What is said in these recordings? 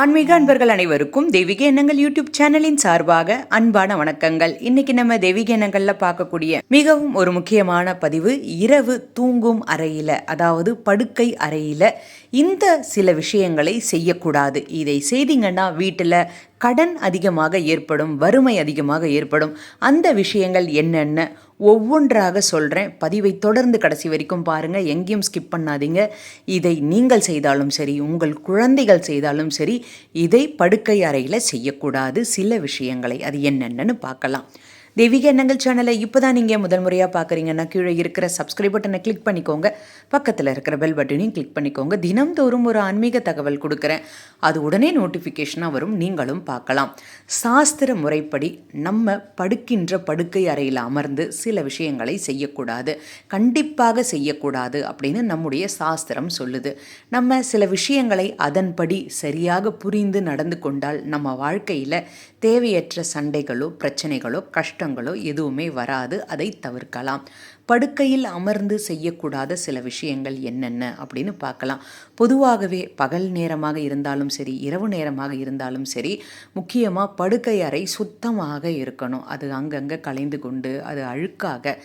ஆன்மீக அன்பர்கள் அனைவருக்கும் தெய்வீக எண்ணங்கள் யூடியூப் சேனலின் சார்பாக அன்பான வணக்கங்கள். இன்னைக்கு நம்ம தெய்வீக எண்ணங்கள்ல பார்க்கக்கூடிய மிகவும் ஒரு முக்கியமான பதிவு இரவு தூங்கும் அறையில அதாவது படுக்கை அறையில இந்த சில விஷயங்களை செய்யக்கூடாது. இதை செய்தீங்கன்னா வீட்டில் கடன் அதிகமாக ஏற்படும் வறுமை அதிகமாக ஏற்படும். அந்த விஷயங்கள் என்னென்ன? ஒவ்வொன்றாக சொல்கிறேன் பதிவை தொடர்ந்து கடைசி வரைக்கும் பாருங்கள் எங்கேயும் ஸ்கிப் பண்ணாதீங்க. இதை நீங்கள் செய்தாலும் சரி உங்கள் குழந்தைகள் செய்தாலும் சரி இதை படுக்கை அறையில் செய்யக்கூடாது. சில விஷயங்களை அது என்னென்னு பார்க்கலாம். தெய்வீக எண்ணங்கள் சேனலை இப்போ தான் நீங்கள் முதல் முறையாக பார்க்குறீங்கன்னா கீழே இருக்கிற சப்ஸ்கிரைப் பட்டனை கிளிக் பண்ணிக்கோங்க. பக்கத்தில் இருக்கிற பெல் பட்டனையும் கிளிக் பண்ணிக்கோங்க. தினம்தோறும் ஒரு ஆன்மீக தகவல் கொடுக்குறேன். அது உடனே நோட்டிஃபிகேஷனாக வரும். நீங்களும் பார்க்கலாம். சாஸ்திர முறைப்படி நம்ம படுக்கின்ற படுக்கை அறையில் அமர்ந்து சில விஷயங்களை செய்யக்கூடாது. கண்டிப்பாக செய்யக்கூடாது அப்படின்னு நம்முடைய சாஸ்திரம் சொல்லுது. நம்ம சில விஷயங்களை அதன்படி சரியாக புரிந்து நடந்து கொண்டால் நம்ம வாழ்க்கையில் தேவையற்ற சண்டைகளோ பிரச்சனைகளோ கஷ்டங்களோ எதுவுமே வராது. அதை தவிர்க்கலாம். படுக்கையில் அமர்ந்து செய்யக்கூடாத சில விஷயங்கள் என்னென்ன அப்படின்னு பார்க்கலாம். பொதுவாகவே பகல் நேரமாக இருந்தாலும் சரி இரவு நேரமாக இருந்தாலும் சரி முக்கியமாக படுக்கை அறை சுத்தமாக இருக்கணும். அது அங்கங்கே கலைந்து கொண்டு அது அழுக்காக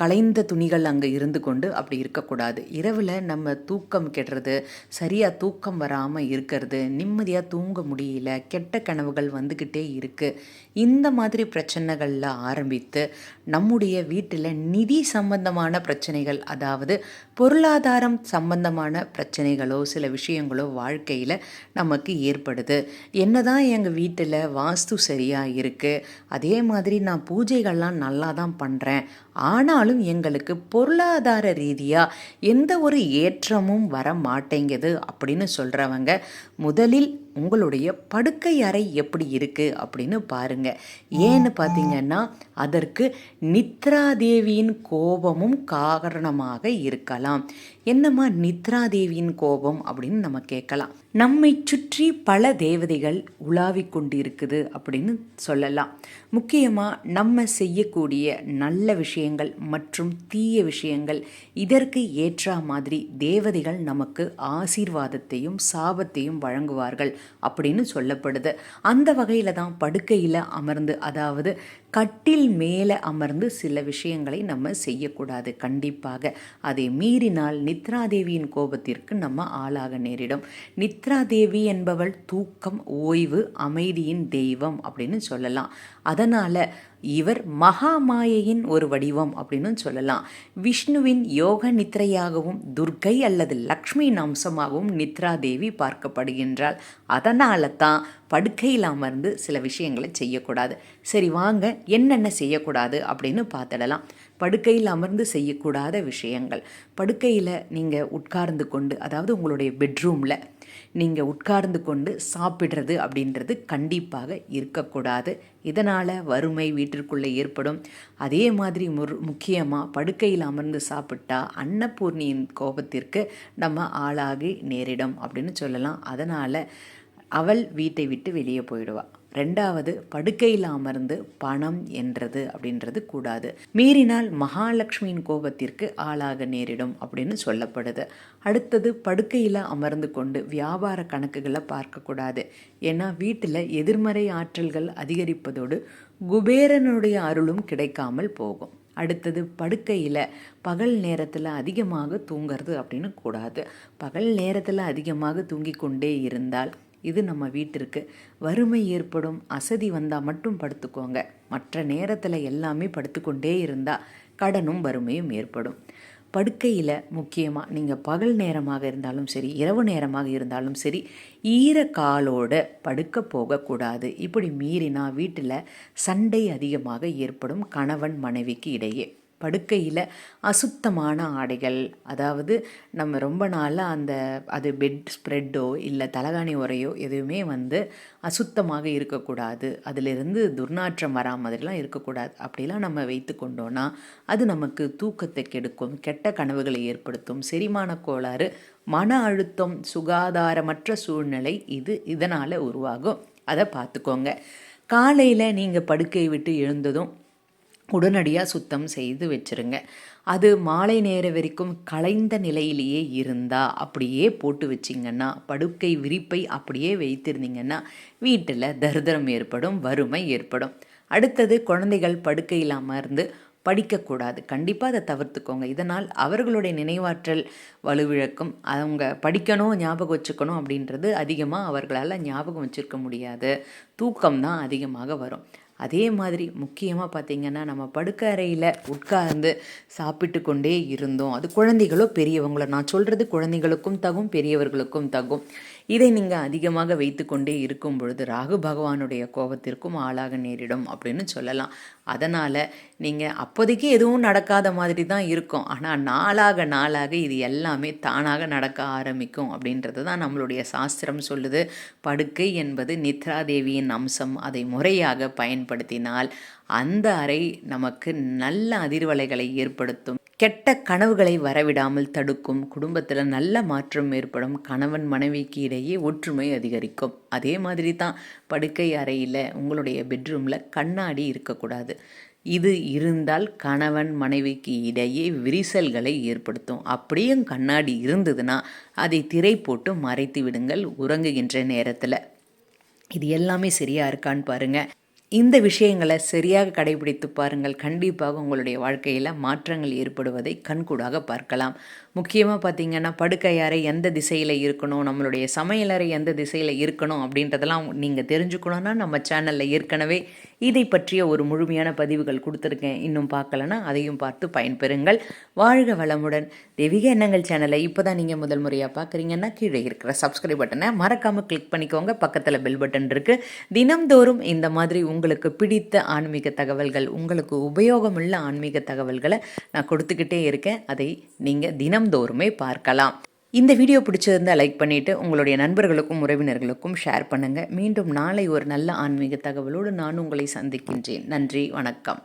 கலைந்த துணிகள் அங்கே இருந்து கொண்டு அப்படி இருக்கக்கூடாது. இரவில் நம்ம தூக்கம் கெடுறது சரியாக தூக்கம் வராமல் இருக்கிறது நிம்மதியாக தூங்க முடியல கெட்ட கனவுகள் வந்துக்கிட்டே இருக்குது இந்த மாதிரி பிரச்சனைகளில் ஆரம்பித்து நம்முடைய வீட்டில் நிதி சம்பந்தமான பிரச்சனைகள் அதாவது பொருளாதாரம் சம்பந்தமான பிரச்சனைகளோ சில விஷயங்களோ வாழ்க்கையில் நமக்கு ஏற்படுது. என்னதான் எங்கள் வீட்டில் வாஸ்து சரியாக இருக்குது அதே மாதிரி நான் பூஜைகள்லாம் நல்லா தான் பண்ணுறேன் ஆனாலும் எங்களுக்கு பொருளாதார ரீதியாக எந்த ஒரு ஏற்றமும் வர மாட்டேங்குது அப்படின்னு சொல்கிறவங்க முதலில் உங்களுடைய படுக்கை அறை எப்படி இருக்குது அப்படின்னு பாருங்கள் ஏன்னு பார்த்தீங்கன்னா அதற்கு நித்ராதேவியின் கோபமும் காரணமாக இருக்கலாம். என்னம்மா நித்ராதேவியின் கோபம் அப்படின்னு நம்ம கேட்கலாம். நம்மை சுற்றி பல தேவதைகள் உலாவிக் கொண்டு இருக்குது அப்படின்னு சொல்லலாம். முக்கியமாக நம்ம செய்யக்கூடிய நல்ல விஷயங்கள் மற்றும் தீய விஷயங்கள் இதற்கு ஏற்ற மாதிரி தேவதைகள் நமக்கு ஆசீர்வாதத்தையும் சாபத்தையும் வழங்குவார்கள். அப்படின்னு சொல்லப்படுது. அந்த வகையில் தான் படுக்கையில் அமர்ந்து அதாவது கட்டில் மேலே அமர்ந்து சில விஷயங்களை நம்ம செய்யக்கூடாது கண்டிப்பாக. அதை மீறினால் நித்ராதேவியின் கோபத்திற்கு நம்ம ஆளாக நேரிடும். நித்ராதேவி என்பவள் தூக்கம் ஓய்வு அமைதியின் தெய்வம் அப்படின்னு சொல்லலாம். அதனால் இவர் மகாமாயையின் ஒரு வடிவம் அப்படின்னு சொல்லலாம். விஷ்ணுவின் யோக நித்ரையாகவும் துர்கை அல்லது லக்ஷ்மியின் அம்சமாகவும் நித்ரா தேவி பார்க்கப்படுகின்றாள். அதனால தான் படுக்கையில் அமர்ந்து சில விஷயங்களை செய்யக்கூடாது. சரி வாங்க என்னென்ன செய்யக்கூடாது அப்படின்னு பார்த்துடலாம். படுக்கையில் அமர்ந்து செய்யக்கூடாத விஷயங்கள். படுக்கையில் நீங்கள் உட்கார்ந்து கொண்டு அதாவது உங்களுடைய பெட்ரூமில் நீங்கள் உட்கார்ந்து கொண்டு சாப்பிட்றது அப்படின்றது கண்டிப்பாக இருக்கக்கூடாது. இதனால் வறுமை வீட்டிற்குள்ளே ஏற்படும். அதே மாதிரி முர் முக்கியமாக படுக்கையில் அமர்ந்து சாப்பிட்டா அன்னபூர்ணியின் கோபத்திற்கு நம்ம ஆளாகி நேரிடும் அப்படின்னு சொல்லலாம். அதனால் அவள் வீட்டை விட்டு வெளியே போயிடுவாள் ரெண்டாவது படுக்கையில் அமர்ந்து பணம் என்றது அப்படின்றது கூடாது. மீறினால் மகாலட்சுமியின் கோபத்திற்கு ஆளாக நேரிடும் அப்படின்னு சொல்லப்படுது. அடுத்தது படுக்கையில் அமர்ந்து கொண்டு வியாபார கணக்குகளை பார்க்கக்கூடாது. ஏன்னா வீட்டில் எதிர்மறை ஆற்றல்கள் அதிகரிப்பதோடு குபேரனுடைய அருளும் கிடைக்காமல் போகும். அடுத்தது படுக்கையில் பகல் நேரத்தில் அதிகமாக தூங்கிறது அப்படின்னு கூடாது. பகல் நேரத்தில் அதிகமாக தூங்கி கொண்டே இருந்தால் இது நம்ம வீட்டிற்கு. வறுமை ஏற்படும் அசதி வந்தால் மட்டும் படுத்துக்கோங்க. மற்ற நேரத்தில் எல்லாமே படுத்துக்கொண்டே இருந்தால் கடனும் வறுமையும் ஏற்படும். படுக்கையில் முக்கியமாக நீங்கள் பகல் நேரமாக இருந்தாலும் சரி இரவு நேரமாக இருந்தாலும் சரி ஈர காலோட படுக்க போகக்கூடாது. இப்படி மீறினா வீட்டில் சண்டை அதிகமாக ஏற்படும் கணவன் மனைவிக்கு இடையே. படுக்கையில் அசுத்தமான ஆடைகள். அதாவது நம்ம ரொம்ப நாளாக அந்த அது பெட் ஸ்ப்ரெட்டோ இல்லை தலகாணி உரையோ எதுவுமே வந்து அசுத்தமாக இருக்கக்கூடாது. அதிலிருந்து துர்நாற்றம் வரா மாதிரிலாம் இருக்கக்கூடாது. அப்படிலாம் நம்ம வைத்து கொண்டோன்னா அது நமக்கு தூக்கத்தை கெடுக்கும் கெட்ட கனவுகளை ஏற்படுத்தும். செரிமான கோளாறு மன அழுத்தம் சுகாதாரமற்ற சூழ்நிலை இது இதனால் உருவாகும். அதை பார்த்துக்கோங்க. காலையில் நீங்கள் படுக்கை விட்டு எழுந்ததும் உடனடியாக சுத்தம் செய்து வச்சுருங்க. அது மாலை நேர வரைக்கும் கலைந்த நிலையிலேயே இருந்தால் அப்படியே போட்டு வச்சிங்கன்னா படுக்கை விரிப்பை அப்படியே வைத்திருந்தீங்கன்னா வீட்டில் தரித்திரம் ஏற்படும் வறுமை ஏற்படும். அடுத்தது குழந்தைகள் படுக்கையில்லாம இருந்து படிக்கக்கூடாது. கண்டிப்பாக அதை தவிர்த்துக்கோங்க. இதனால் அவர்களுடைய நினைவாற்றல் வலுவிழக்கும். அவங்க படிக்கணும் ஞாபகம் வச்சுக்கணும் அப்படின்றது அதிகமாக அவர்களால் ஞாபகம் வச்சுருக்க முடியாது. தூக்கம் தான் அதிகமாக வரும். அதே மாதிரி முக்கியமாக பார்த்திங்கன்னா நம்ம படுக்க அறையில் உட்கார்ந்து சாப்பிட்டு கொண்டே இருந்தோம். அது குழந்தைகளோ பெரியவங்களோ நான் சொல்கிறது குழந்தைகளுக்கும் தகும் பெரியவர்களுக்கும் தகும். இதை நீங்கள் அதிகமாக வைத்துக்கொண்டே இருக்கும் பொழுது ராகு பகவானுடைய கோபத்திற்கும் ஆளாக நேரிடும் அப்படின்னு சொல்லலாம். அதனால் நீங்கள் அப்போதைக்கு எதுவும் நடக்காத மாதிரி தான் இருக்கும். ஆனால் நாளாக நாளாக இது எல்லாமே தானாக நடக்க ஆரம்பிக்கும் அப்படின்றது தான் நம்மளுடைய சாஸ்திரம் சொல்லுது. படுக்கை என்பது நித்ரா தேவியின் அம்சம். அதை முறையாக பயன்படுத்தினால் அந்த அறை நமக்கு நல்ல அதிர்வலைகளை ஏற்படுத்தும். கெட்ட கனவுகளை வரவிடாமல் தடுக்கும். குடும்பத்தில் நல்ல மாற்றம் ஏற்படும். கணவன் மனைவிக்கு இடையே ஒற்றுமை அதிகரிக்கும். அதே மாதிரி தான் படுக்கை அறையில் உங்களுடைய பெட்ரூமில் கண்ணாடி இருக்கக்கூடாது. இது இருந்தால் கணவன் மனைவிக்கு இடையே விரிசல்களை ஏற்படுத்தும். அப்படியும் கண்ணாடி இருந்ததுன்னா அதை திரை போட்டு மறைத்து விடுங்கள். உறங்குகின்ற நேரத்தில். இது எல்லாமே சரியாக இருக்கான்னு பாருங்கள் இந்த விஷயங்களை சரியாக கடைபிடித்து பாருங்கள். கண்டிப்பாக உங்களுடைய வாழ்க்கையில் மாற்றங்கள் ஏற்படுவதை கண்கூடாக பார்க்கலாம். முக்கியமாக பார்த்திங்கன்னா படுக்கை அறை எந்த திசையில் இருக்கணும்? நம்மளுடைய சமையலறை எந்த திசையில் இருக்கணும்? அப்படின்றதெல்லாம் நீங்கள் தெரிஞ்சுக்கணுன்னா நம்ம சேனலில் ஏற்கனவே இதை பற்றிய ஒரு முழுமையான பதிவுகள் கொடுத்துருக்கேன். இன்னும் பார்க்கலன்னா அதையும் பார்த்து பயன்பெறுங்கள். வாழ்க வளமுடன். தெய்வீக எண்ணங்கள் சேனலை இப்போ தான் நீங்கள் முதல் முறையாக பார்க்குறீங்கன்னா கீழே இருக்கிற சப்ஸ்கிரைப் பட்டனை மறக்காமல் கிளிக் பண்ணிக்கோங்க. பக்கத்தில் பெல் பட்டன் இருக்குது தினம்தோறும் இந்த மாதிரி உங்களுக்கு பிடித்த ஆன்மீக தகவல்கள் உங்களுக்கு உபயோகமுள்ள ஆன்மீக தகவல்களை நான் கொடுத்துக்கிட்டே இருக்கேன். அதை நீங்கள் தினம்தோறுமே பார்க்கலாம். இந்த வீடியோ பிடிச்சிருந்தால் லைக் பண்ணிவிட்டு உங்களுடைய நண்பர்களுக்கும் உறவினர்களுக்கும் ஷேர் பண்ணுங்கள் மீண்டும் நாளை ஒரு நல்ல ஆன்மீக தகவலோடு நான் உங்களை சந்திக்கின்றேன். நன்றி வணக்கம்.